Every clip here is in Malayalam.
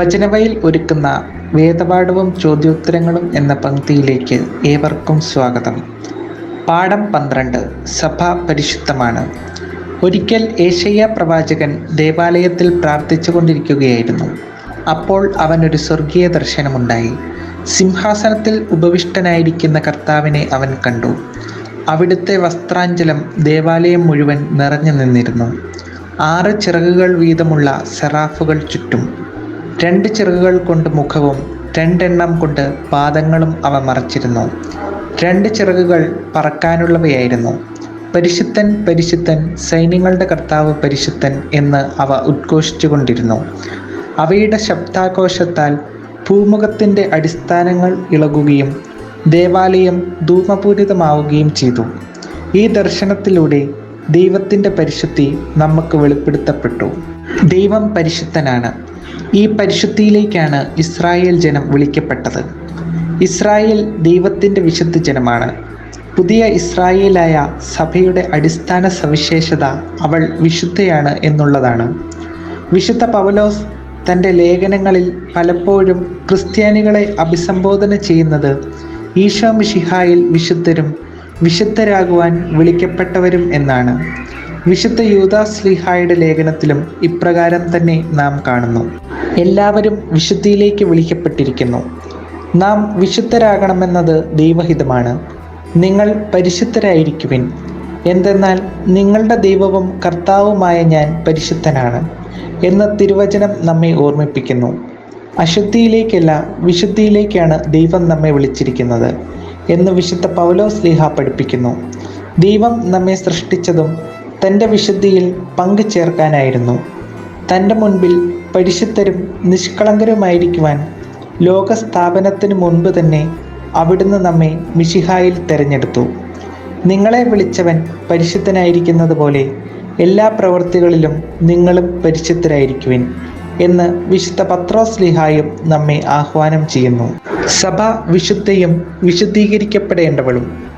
വചനവയിൽ ഒരുക്കുന്ന വേദപാഠവും ചോദ്യോത്തരങ്ങളും എന്ന പങ്ക്തിയിലേക്ക് ഏവർക്കും സ്വാഗതം. പാഠം പന്ത്രണ്ട് സഭ പരിശുദ്ധമാണ്. ഒരിക്കൽ ഏഷ്യ പ്രവാചകൻ ദേവാലയത്തിൽ പ്രാർത്ഥിച്ചു കൊണ്ടിരിക്കുകയായിരുന്നു. അപ്പോൾ അവനൊരു സ്വർഗീയ ദർശനമുണ്ടായി. സിംഹാസനത്തിൽ ഉപവിഷ്ടനായിരിക്കുന്ന കർത്താവിനെ അവൻ കണ്ടു. അവിടുത്തെ വസ്ത്രാഞ്ചലം ദേവാലയം മുഴുവൻ നിറഞ്ഞു നിന്നിരുന്നു. ആറ് ചിറകുകൾ വീതമുള്ള സെറാഫുകൾ ചുറ്റും രണ്ട് ചിറകുകൾ കൊണ്ട് മുഖവും രണ്ടെണ്ണം കൊണ്ട് പാദങ്ങളും അവ മറച്ചിരുന്നു. രണ്ട് ചിറകുകൾ പറക്കാനുള്ളവയായിരുന്നു. പരിശുദ്ധൻ പരിശുദ്ധൻ സൈന്യങ്ങളുടെ കർത്താവ് പരിശുദ്ധൻ എന്ന് അവ ഉദ്ഘോഷിച്ചുകൊണ്ടിരുന്നു. അവയുടെ ശബ്ദാഘോഷത്താൽ ഭൂമുഖത്തിന്റെ അടിസ്ഥാനങ്ങൾ ഇളകുകയും ദേവാലയം ധൂമപൂരിതമാവുകയും ചെയ്തു. ഈ ദർശനത്തിലൂടെ ദൈവത്തിന്റെ പരിശുദ്ധി നമുക്ക് വെളിപ്പെടുത്തപ്പെട്ടു. ദൈവം പരിശുദ്ധനാണ്. ഈ പരിശുദ്ധിയിലേക്കാണ് ഇസ്രായേൽ ജനം വിളിക്കപ്പെട്ടത്. ഇസ്രായേൽ ദൈവത്തിന്റെ വിശുദ്ധ ജനമാണ്. പുതിയ ഇസ്രായേലായ സഭയുടെ അടിസ്ഥാന സവിശേഷത അവൾ വിശുദ്ധയാണ് എന്നുള്ളതാണ്. വിശുദ്ധ പവലോസ് തന്റെ ലേഖനങ്ങളിൽ പലപ്പോഴും ക്രിസ്ത്യാനികളെ അഭിസംബോധന ചെയ്യുന്നത് ഈശോ മിഷിഹായിൽ വിശുദ്ധരും വിശുദ്ധരാകുവാൻ വിളിക്കപ്പെട്ടവരും എന്നാണ്. വിശുദ്ധ യൂതാസ്ലിഹായുടെ ലേഖനത്തിലും ഇപ്രകാരം തന്നെ നാം കാണുന്നു. എല്ലാവരും വിശുദ്ധിയിലേക്ക് വിളിക്കപ്പെട്ടിരിക്കുന്നു. നാം വിശുദ്ധരാകണമെന്നത് ദൈവഹിതമാണ്. നിങ്ങൾ പരിശുദ്ധരായിരിക്കുവിൻ. എന്തെന്നാൽ നിങ്ങളുടെ ദൈവവും കർത്താവുമായ ഞാൻ പരിശുദ്ധനാണ് എന്ന തിരുവചനം നമ്മെ ഓർമ്മിപ്പിക്കുന്നു. അശുദ്ധിയിലേക്കല്ല വിശുദ്ധിയിലേക്കാണ് ദൈവം നമ്മെ വിളിച്ചിരിക്കുന്നത് എന്ന് വിശുദ്ധ പൗലോസ് ലീഹ പഠിപ്പിക്കുന്നു. ദൈവം നമ്മെ സൃഷ്ടിച്ചതും തന്റെ വിശുദ്ധിയിൽ പങ്കു ചേർക്കാനായിരുന്നു. തന്റെ മുൻപിൽ പരിശുദ്ധരും നിഷ്കളങ്കരുമായിരിക്കുവാൻ ലോകസ്ഥാപനത്തിന് മുൻപ് തന്നെ അവിടുന്ന് നമ്മെ മിഷിഹായിൽ തെരഞ്ഞെടുത്തു. നിങ്ങളെ വിളിച്ചവൻ പരിശുദ്ധനായിരിക്കുന്നത് പോലെ എല്ലാ പ്രവൃത്തികളിലും നിങ്ങളും പരിശുദ്ധരായിരിക്കുവിൻ എന്ന് വിശുദ്ധ പത്രോസ് ലിഹായും നമ്മെ ആഹ്വാനം ചെയ്യുന്നു. സഭ വിശുദ്ധയും വിശുദ്ധീകരിക്കപ്പെടേണ്ടവളും.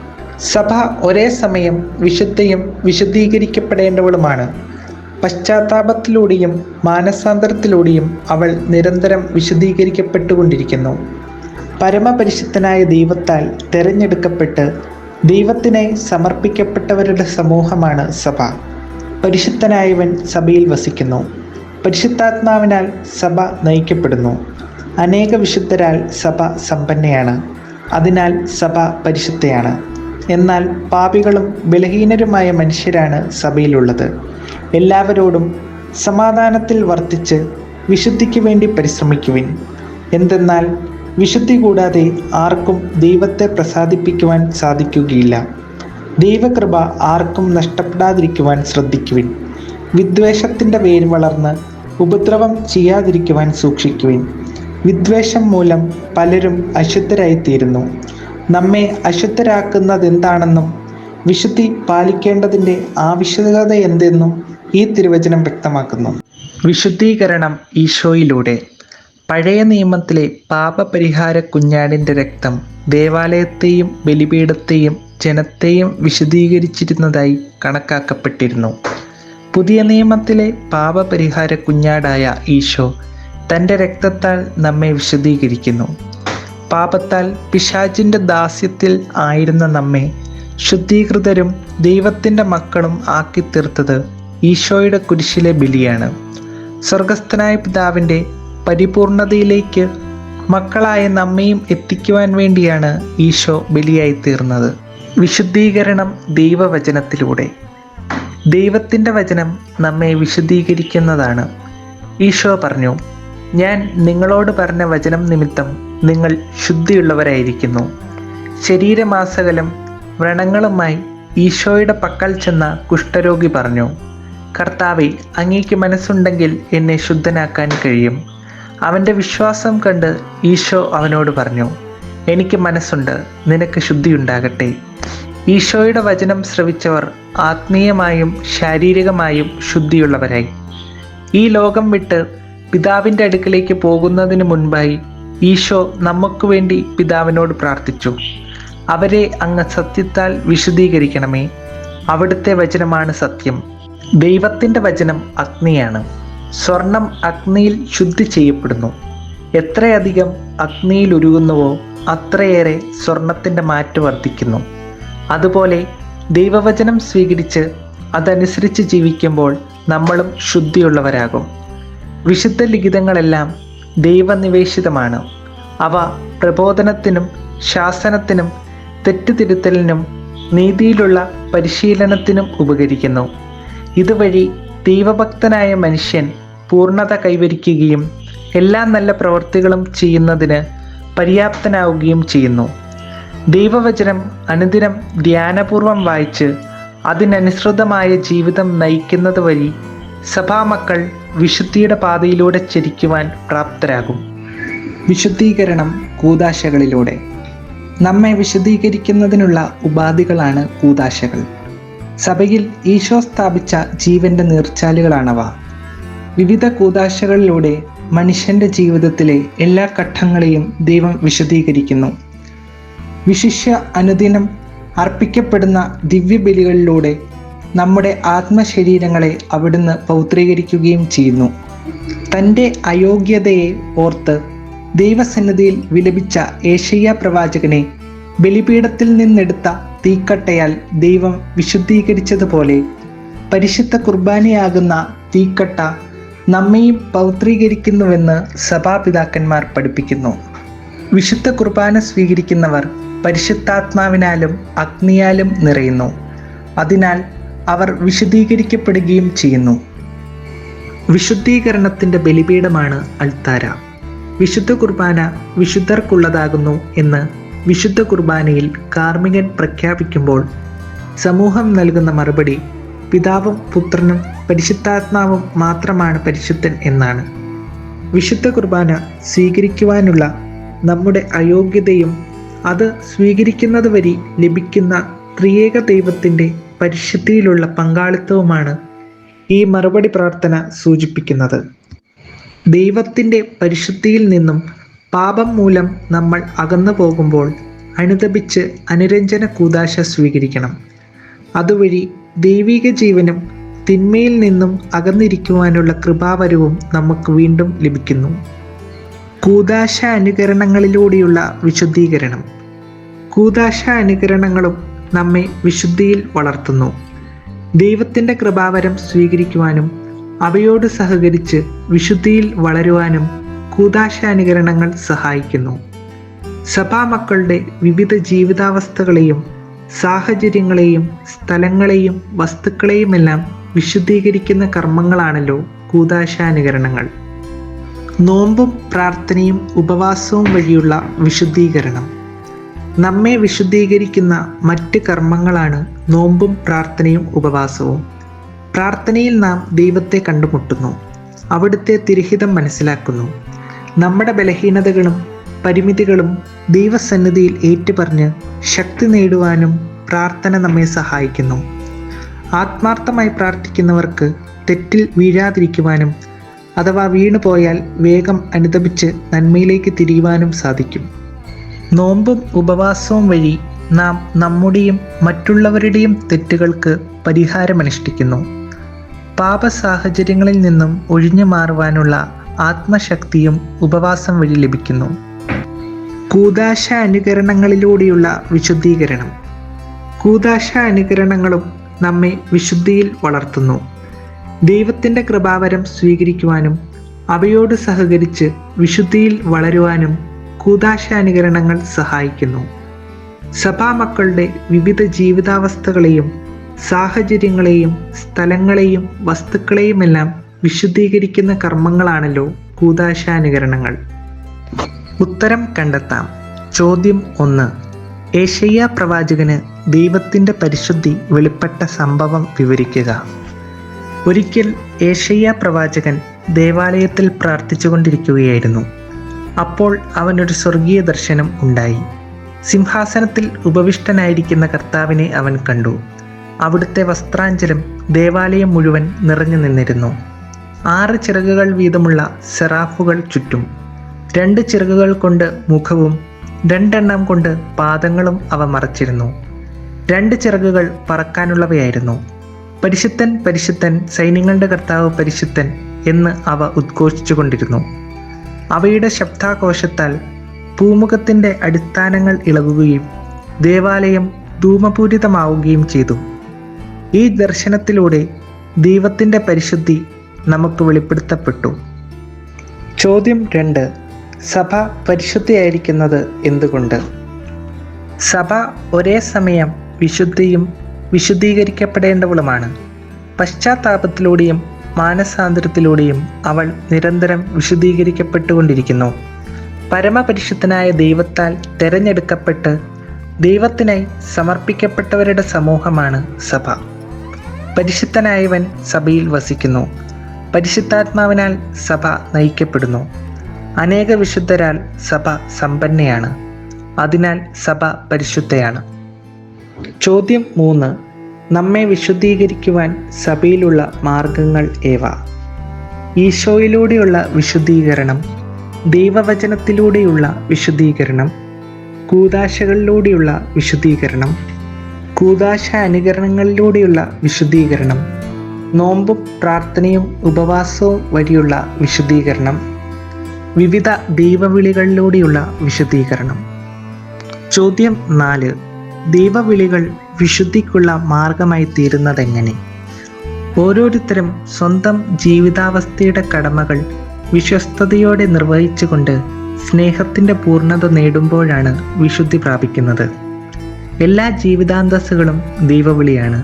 സഭ ഒരേ സമയം വിശുദ്ധയും വിശുദ്ധീകരിക്കപ്പെടേണ്ടവളുമാണ്. പശ്ചാത്താപത്തിലൂടെയും മാനസാന്തരത്തിലൂടെയും അവൾ നിരന്തരം വിശുദ്ധീകരിക്കപ്പെട്ടുകൊണ്ടിരിക്കുന്നു. പരമപരിശുദ്ധനായ ദൈവത്താൽ തിരഞ്ഞെടുക്കപ്പെട്ട് ദൈവത്തിനായി സമർപ്പിക്കപ്പെട്ടവരുടെ സമൂഹമാണ് സഭ. പരിശുദ്ധനായവൻ സഭയിൽ വസിക്കുന്നു. പരിശുദ്ധാത്മാവിനാൽ സഭ നയിക്കപ്പെടുന്നു. അനേക വിശുദ്ധരാൽ സഭ സമ്പന്നയാണ്. അതിനാൽ സഭ പരിശുദ്ധയാണ്. എന്നാൽ പാപികളും ബലഹീനരുമായ മനുഷ്യരാണ് സഭയിലുള്ളത്. എല്ലാവരോടും സമാധാനത്തിൽ വർത്തിച്ച് വിശുദ്ധിക്ക് വേണ്ടി പരിശ്രമിക്കുവിൻ. എന്തെന്നാൽ വിശുദ്ധി കൂടാതെ ആർക്കും ദൈവത്തെ പ്രസാദിപ്പിക്കുവാൻ സാധിക്കുകയില്ല. ദൈവകൃപ ആർക്കും നഷ്ടപ്പെടാതിരിക്കുവാൻ ശ്രദ്ധിക്കുവിൻ. വിദ്വേഷത്തിന്റെ വേര് വളർന്ന് ഉപദ്രവം ചെയ്യാതിരിക്കുവാൻ സൂക്ഷിക്കുവിൻ. വിദ്വേഷം മൂലം പലരും അശുദ്ധരായിത്തീരുന്നു. നമ്മെ അശുദ്ധരാക്കുന്നതെന്താണെന്നും വിശുദ്ധി പാലിക്കേണ്ടതിന്റെ ആവശ്യകത എന്തെന്നും ഈ തിരുവചനം വ്യക്തമാക്കുന്നു. വിശുദ്ധീകരണം ഈശോയിലൂടെ. പഴയ നിയമത്തിലെ പാപപരിഹാര കുഞ്ഞാടിന്റെ രക്തം ദേവാലയത്തെയും ബലിപീഠത്തെയും ജനത്തെയും വിശദീകരിച്ചിരുന്നതായി കണക്കാക്കപ്പെട്ടിരുന്നു. പുതിയ നിയമത്തിലെ പാപപരിഹാര കുഞ്ഞാടായ ഈശോ തന്റെ രക്തത്താൽ നമ്മെ വിശദീകരിക്കുന്നു പാപത്താൽ പിശാചിന്റെ ദാസ്യത്തിൽ ആയിരുന്ന നമ്മെ ശുദ്ധീകൃതരും ദൈവത്തിന്റെ മക്കളും ആക്കി തീർത്തത് ഈശോയുടെ കുരിശിലെ ബലിയാണ്. സ്വർഗസ്ഥനായ പിതാവിന്റെ പരിപൂർണതയിലേക്ക് മക്കളായ നമ്മയും എത്തിക്കുവാൻ വേണ്ടിയാണ് ഈശോ ബലിയായി തീർന്നത് വിശുദ്ധീകരണം ദൈവവചനത്തിലൂടെ. ദൈവത്തിന്റെ വചനം നമ്മെ വിശുദ്ധീകരിക്കുന്നതാണ്. ഈശോ പറഞ്ഞു ഞാൻ നിങ്ങളോട് പറഞ്ഞ വചനം നിമിത്തം നിങ്ങൾ ശുദ്ധിയുള്ളവരായിരിക്കുന്നു. ശരീരമാസകലം വ്രണങ്ങളുമായി ഈശോയുടെ പക്കൽ ചെന്ന കുഷ്ഠരോഗി പറഞ്ഞു കർത്താവെ അങ്ങേക്ക് മനസ്സുണ്ടെങ്കിൽ എന്നെ ശുദ്ധനാക്കാൻ കഴിയും. അവന്റെ വിശ്വാസം കണ്ട് ഈശോ അവനോട് പറഞ്ഞു എനിക്ക് മനസ്സുണ്ട് നിനക്ക് ശുദ്ധിയുണ്ടാകട്ടെ. ഈശോയുടെ വചനം ശ്രവിച്ചവർ ആത്മീയമായും ശാരീരികമായും ശുദ്ധിയുള്ളവരായി. ഈ ലോകം വിട്ട് പിതാവിന്റെ അടുക്കലേക്ക് പോകുന്നതിന് മുൻപായി ഈശോ നമുക്ക് വേണ്ടി പിതാവിനോട് പ്രാർത്ഥിച്ചു. അവരെ അങ്ങ് സത്യത്താൽ വിശദീകരിക്കണമേ അവിടുത്തെ വചനമാണ് സത്യം. ദൈവത്തിന്റെ വചനം അഗ്നിയാണ്. സ്വർണം അഗ്നിയിൽ ശുദ്ധി ചെയ്യപ്പെടുന്നു. എത്രയധികം അഗ്നിയിൽ ഉരുകുന്നുവോ അത്രയേറെ സ്വർണത്തിന്റെ മാറ്റ് വർദ്ധിക്കുന്നു. അതുപോലെ ദൈവവചനം സ്വീകരിച്ച് അതനുസരിച്ച് ജീവിക്കുമ്പോൾ നമ്മളും ശുദ്ധിയുള്ളവരാകും. വിശുദ്ധ ലിഖിതങ്ങളെല്ലാം ദൈവനിവേശിതമാണ്. അവ പ്രബോധനത്തിനും ശാസനത്തിനും തെറ്റുതിരുത്തലിനും നീതിയിലുള്ള പരിശീലനത്തിനും ഉപകരിക്കുന്നു. ഇതുവഴി ദൈവഭക്തനായ മനുഷ്യൻ പൂർണത കൈവരിക്കുകയും എല്ലാ നല്ല പ്രവൃത്തികളും ചെയ്യുന്നതിന് പര്യാപ്തനാവുകയും ചെയ്യുന്നു. ദൈവവചനം അനുദിനം ധ്യാനപൂർവം വായിച്ച് അതിനനുസൃതമായ ജീവിതം നയിക്കുന്നത് വഴി സഭാമക്കൾ വിശുദ്ധിയുടെ പാതയിലൂടെ ചരിക്കുവാൻ പ്രാപ്തരാകും. വിശുദ്ധീകരണം കൂതാശകളിലൂടെ. നമ്മെ വിശദീകരിക്കുന്നതിനുള്ള ഉപാധികളാണ് കൂതാശകൾ. സഭയിൽ ഈശോ സ്ഥാപിച്ച ജീവന്റെ നീർച്ചാലുകളാണവ. വിവിധ കൂതാശകളിലൂടെ മനുഷ്യന്റെ ജീവിതത്തിലെ എല്ലാ ഘട്ടങ്ങളെയും ദൈവം വിശദീകരിക്കുന്നു വിശിഷ്യ അനുദിനം അർപ്പിക്കപ്പെടുന്ന ദിവ്യബലികളിലൂടെ നമ്മുടെ ആത്മശരീരങ്ങളെ അവിടുന്ന് പൗത്രീകരിക്കുകയും ചെയ്യുന്നു. തന്റെ അയോഗ്യതയെ ഓർത്ത് ദൈവസന്നിധിയിൽ വിലപിച്ച ഏഷ്യ പ്രവാചകനെ ബലിപീഠത്തിൽ നിന്നെടുത്ത തീക്കട്ടയാൽ ദൈവം വിശുദ്ധീകരിച്ചതുപോലെ പരിശുദ്ധ കുർബാനയാകുന്ന തീക്കട്ട നമ്മയും പൗത്രീകരിക്കുന്നുവെന്ന് സഭാപിതാക്കന്മാർ പഠിപ്പിക്കുന്നു. വിശുദ്ധ കുർബാന സ്വീകരിക്കുന്നവർ പരിശുദ്ധാത്മാവിനാലും അഗ്നിയാലും നിറയുന്നു. അതിനാൽ അവർ വിശുദ്ധീകരിക്കപ്പെടുകയും ചെയ്യുന്നു. വിശുദ്ധീകരണത്തിന്റെ ബലിപീഠമാണ് അൾത്താര വിശുദ്ധ കുർബാന വിശുദ്ധർക്കുള്ളതാകുന്നു എന്ന് വിശുദ്ധ കുർബാനയിൽ കാർമികൻ പ്രഖ്യാപിക്കുമ്പോൾ സമൂഹം നൽകുന്ന മറുപടി പിതാവും പുത്രനും പരിശുദ്ധാത്മാവും മാത്രമാണ് പരിശുദ്ധൻ എന്നാണ്. വിശുദ്ധ കുർബാന സ്വീകരിക്കുവാനുള്ള നമ്മുടെ അയോഗ്യതയും അത് സ്വീകരിക്കുന്നത് വഴി ലഭിക്കുന്ന ത്രിയേക ദൈവത്തിന്റെ പരിശുദ്ധിയിലുള്ള പങ്കാളിത്തവുമാണ് ഈ മറുപടി പ്രാർത്ഥന സൂചിപ്പിക്കുന്നത്. ദൈവത്തിന്റെ പരിശുദ്ധിയിൽ നിന്നും പാപം മൂലം നമ്മൾ അകന്നു പോകുമ്പോൾ അനുദപിച്ച് അനുരഞ്ജന കൂതാശ സ്വീകരിക്കണം. അതുവഴി ദൈവിക ജീവനും തിന്മയിൽ നിന്നും അകന്നിരിക്കുവാനുള്ള കൃപാവരവും നമുക്ക് വീണ്ടും ലഭിക്കുന്നു. കൂതാശ അനുകരണങ്ങളിലൂടെയുള്ള വിശുദ്ധീകരണം. കൂതാശ അനുകരണങ്ങളും നമ്മെ വിശുദ്ധിയിൽ വളർത്തുന്നു. ദൈവത്തിന്റെ കൃപാവരം സ്വീകരിക്കുവാനും അവയോട് സഹകരിച്ച് വിശുദ്ധിയിൽ വളരുവാനും കൂതാശാനുകരണങ്ങൾ സഹായിക്കുന്നു. സഭാമക്കളുടെ വിവിധ ജീവിതാവസ്ഥകളെയും സാഹചര്യങ്ങളെയും സ്ഥലങ്ങളെയും വസ്തുക്കളെയുമെല്ലാം വിശുദ്ധീകരിക്കുന്ന കർമ്മങ്ങളാണല്ലോ കൂതാശാനുകരണങ്ങൾ നോമ്പും പ്രാർത്ഥനയും ഉപവാസവും വഴിയുള്ള വിശുദ്ധീകരണം. നമ്മെ വിശുദ്ധീകരിക്കുന്ന മറ്റ് കർമ്മങ്ങളാണ് നോമ്പും പ്രാർത്ഥനയും ഉപവാസവും. പ്രാർത്ഥനയിൽ നാം ദൈവത്തെ കണ്ടുമുട്ടുന്നു. അവിടുത്തെ തിരഹിതം മനസ്സിലാക്കുന്നു. നമ്മുടെ ബലഹീനതകളും പരിമിതികളും ദൈവസന്നിധിയിൽ ഏറ്റുപറഞ്ഞ് ശക്തി നേടുവാനും പ്രാർത്ഥന നമ്മെ സഹായിക്കുന്നു. ആത്മാർത്ഥമായി പ്രാർത്ഥിക്കുന്നവർക്ക് തെറ്റിൽ വീഴാതിരിക്കുവാനും അഥവാ വീണുപോയാൽ വേഗം അനുദപിച്ച് നന്മയിലേക്ക് തിരിയുവാനും സാധിക്കും. നോമ്പും ഉപവാസവും വഴി നാം നമ്മുടെയും മറ്റുള്ളവരുടെയും തെറ്റുകൾക്ക് പരിഹാരമനുഷ്ഠിക്കുന്നു. പാപ സാഹചര്യങ്ങളിൽ നിന്നും ഒഴിഞ്ഞു മാറുവാനുള്ള ആത്മശക്തിയും ഉപവാസം വഴി ലഭിക്കുന്നു. കൂതാശ അനുകരണങ്ങളിലൂടെയുള്ള വിശുദ്ധീകരണം. കൂതാശ അനുകരണങ്ങളും നമ്മെ വിശുദ്ധിയിൽ വളർത്തുന്നു. ദൈവത്തിന്റെ കൃപാവരം സ്വീകരിക്കുവാനും അവയോട് സഹകരിച്ച് വിശുദ്ധിയിൽ വളരുവാനും കൂതാശാനുകരണങ്ങൾ സഹായിക്കുന്നു. സഭാമക്കളുടെ വിവിധ ജീവിതാവസ്ഥകളെയും സാഹചര്യങ്ങളെയും സ്ഥലങ്ങളെയും വസ്തുക്കളെയുമെല്ലാം വിശുദ്ധീകരിക്കുന്ന കർമ്മങ്ങളാണല്ലോ കൂതാശാനുകരണങ്ങൾ ഉത്തരം കണ്ടെത്താം. ചോദ്യം ഒന്ന്. ഏഷ്യ പ്രവാചകന് ദൈവത്തിന്റെ പരിശുദ്ധി വെളിപ്പെട്ട സംഭവം വിവരിക്കുക. ഒരിക്കൽ ഏഷ്യ പ്രവാചകൻ ദേവാലയത്തിൽ പ്രാർത്ഥിച്ചുകൊണ്ടിരിക്കുകയായിരുന്നു. അപ്പോൾ അവനൊരു സ്വർഗീയ ദർശനം ഉണ്ടായി. സിംഹാസനത്തിൽ ഉപവിഷ്ടനായിരിക്കുന്ന കർത്താവിനെ അവൻ കണ്ടു. അവിടുത്തെ വസ്ത്രാഞ്ചലം ദേവാലയം മുഴുവൻ നിറഞ്ഞു നിന്നിരുന്നു. ആറ് ചിറകുകൾ വീതമുള്ള സെറാഫുകൾ ചുറ്റും. രണ്ട് ചിറകുകൾ കൊണ്ട് മുഖവും രണ്ടെണ്ണം കൊണ്ട് പാദങ്ങളും അവ മറച്ചിരുന്നു. രണ്ട് ചിറകുകൾ പറക്കാനുള്ളവയായിരുന്നു. പരിശുദ്ധൻ പരിശുദ്ധൻ സൈന്യങ്ങളുടെ കർത്താവ് പരിശുദ്ധൻ എന്ന് അവ ഉദ്ഘോഷിച്ചുകൊണ്ടിരുന്നു. അവയുടെ ശബ്ദാഘോഷത്താൽ പൂമുഖത്തിന്റെ അടിസ്ഥാനങ്ങൾ ഇളകുകയും ദേവാലയം ധൂമപൂരിതമാവുകയും ചെയ്തു. ഈ ദർശനത്തിലൂടെ ദൈവത്തിന്റെ പരിശുദ്ധി നമുക്ക് വെളിപ്പെടുത്തപ്പെട്ടു. ചോദ്യം രണ്ട്. സഭ പരിശുദ്ധിയായിരിക്കുന്നത് എന്തുകൊണ്ട്? സഭ ഒരേ സമയം വിശുദ്ധിയും വിശുദ്ധീകരിക്കപ്പെടേണ്ടവളുമാണ്. പശ്ചാത്താപത്തിലൂടെയും മാനസാന്തരത്തിലൂടെയും അവൾ നിരന്തരം വിശദീകരിക്കപ്പെട്ടുകൊണ്ടിരിക്കുന്നു. പരമപരിശുദ്ധനായ ദൈവത്താൽ തെരഞ്ഞെടുക്കപ്പെട്ട് ദൈവത്തിനായി സമർപ്പിക്കപ്പെട്ടവരുടെ സമൂഹമാണ് സഭ. പരിശുദ്ധനായവൻ സഭയിൽ വസിക്കുന്നു. പരിശുദ്ധാത്മാവിനാൽ സഭ നയിക്കപ്പെടുന്നു. അനേക വിശുദ്ധരാൽ സഭ സമ്പന്നയാണ്. അതിനാൽ സഭ പരിശുദ്ധയാണ്. ചോദ്യം മൂന്ന്. നമ്മെ വിശുദ്ധീകരിക്കുവാൻ സഭയിലുള്ള മാർഗങ്ങൾ ഏവ? ഈശോയിലൂടെയുള്ള വിശുദ്ധീകരണം ദൈവവചനത്തിലൂടെയുള്ള വിശുദ്ധീകരണം കൂതാശകളിലൂടെയുള്ള വിശുദ്ധീകരണം കൂതാശ അനുകരണങ്ങളിലൂടെയുള്ള വിശുദ്ധീകരണം നോമ്പും പ്രാർത്ഥനയും ഉപവാസവും വഴിയുള്ള വിശുദ്ധീകരണം വിവിധ ദൈവവിളികളിലൂടെയുള്ള വിശുദ്ധീകരണം. ചോദ്യം നാല്. ദൈവവിളികൾ വിശുദ്ധിക്കുള്ള മാർഗമായി തീരുന്നതെങ്ങനെ? ഓരോരുത്തരും സ്വന്തം ജീവിതാവസ്ഥയുടെ കടമകൾ വിശ്വസ്തയോടെ നിർവഹിച്ചുകൊണ്ട് സ്നേഹത്തിന്റെ പൂർണത നേടുമ്പോഴാണ് വിശുദ്ധി പ്രാപിക്കുന്നത്. എല്ലാ ജീവിതാന്തസ്സുകളും ദൈവവിളിയാണ്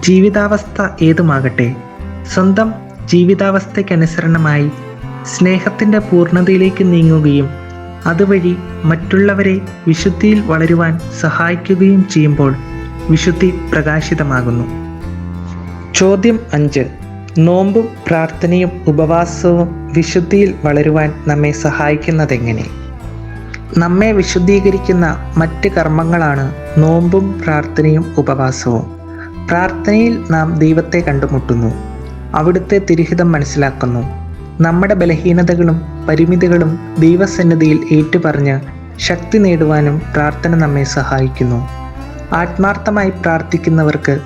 ജീവിതാവസ്ഥ ഏതുമാകട്ടെ സ്വന്തം ജീവിതാവസ്ഥയ്ക്കനുസരണമായി സ്നേഹത്തിന്റെ പൂർണതയിലേക്ക് നീങ്ങുകയും അതുവഴി മറ്റുള്ളവരെ വിശുദ്ധിയിൽ വളരുവാൻ സഹായിക്കുകയും ചെയ്യുമ്പോൾ വിശുദ്ധി പ്രകാശിതമാകുന്നു. ചോദ്യം അഞ്ച്. നോമ്പും പ്രാർത്ഥനയും ഉപവാസവും വിശുദ്ധിയിൽ വളരുവാൻ നമ്മെ സഹായിക്കുന്നതെങ്ങനെ? നമ്മെ വിശുദ്ധീകരിക്കുന്ന മറ്റ് കർമ്മങ്ങളാണ് നോമ്പും പ്രാർത്ഥനയും ഉപവാസവും. പ്രാർത്ഥനയിൽ നാം ദൈവത്തെ കണ്ടുമുട്ടുന്നു. അവിടുത്തെ തിരുഹിതം മനസ്സിലാക്കുന്നു. നമ്മുടെ ബലഹീനതകളും പരിമിതികളും ദൈവസന്നിധിയിൽ ഏറ്റുപറഞ്ഞ് ശക്തി നേടുവാനും പ്രാർത്ഥന നമ്മെ സഹായിക്കുന്നു. ആത്മാർത്ഥമായി പ്രാർത്ഥിക്കുന്നവർക്ക്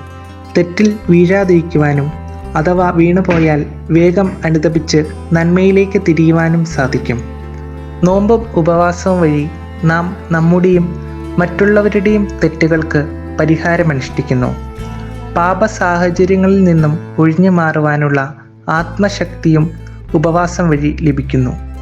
തെറ്റിൽ വീഴാതിരിക്കുവാനും അഥവാ വീണുപോയാൽ വേഗം അനുദപിച്ച് നന്മയിലേക്ക് തിരിയുവാനും സാധിക്കും. നോമ്പും ഉപവാസവും വഴി നാം നമ്മുടെയും മറ്റുള്ളവരുടെയും തെറ്റുകൾക്ക് പരിഹാരമനുഷ്ഠിക്കുന്നു. പാപ സാഹചര്യങ്ങളിൽ നിന്നും ഒഴിഞ്ഞു മാറുവാനുള്ള ആത്മശക്തിയും ഉപവാസം വഴി ലഭിക്കുന്നു.